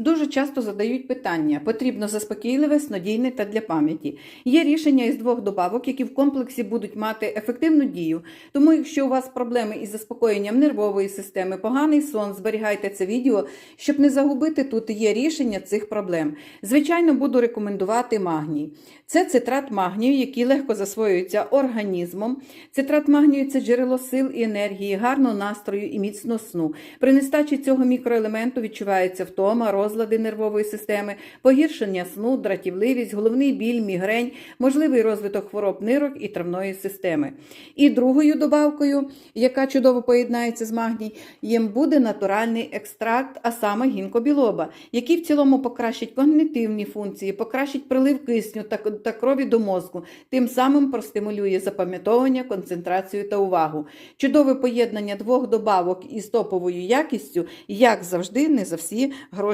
Дуже часто задають питання: потрібно заспокійливе, снодійне та для пам'яті. Є рішення із двох добавок, які в комплексі будуть мати ефективну дію. Тому, якщо у вас проблеми із заспокоєнням нервової системи, поганий сон, зберігайте це відео, щоб не загубити тут є рішення цих проблем. Звичайно, буду рекомендувати магній. Це цитрат магнію, який легко засвоюється організмом. Цитрат магнію це джерело сил і енергії, гарного настрою і міцного сну. При нестачі цього мікроелементу відчувається втома, розлади нервової системи, погіршення сну, дратівливість, головний біль, мігрень, можливий розвиток хвороб нирок і травної системи. І другою добавкою, яка чудово поєднається з магнієм, буде натуральний екстракт, а саме гінкобілоба, який в цілому покращить когнитивні функції, покращить прилив кисню та крові до мозку, тим самим простимулює запам'ятовування, концентрацію та увагу. Чудове поєднання двох добавок із топовою якістю, як завжди, не за всі гроші.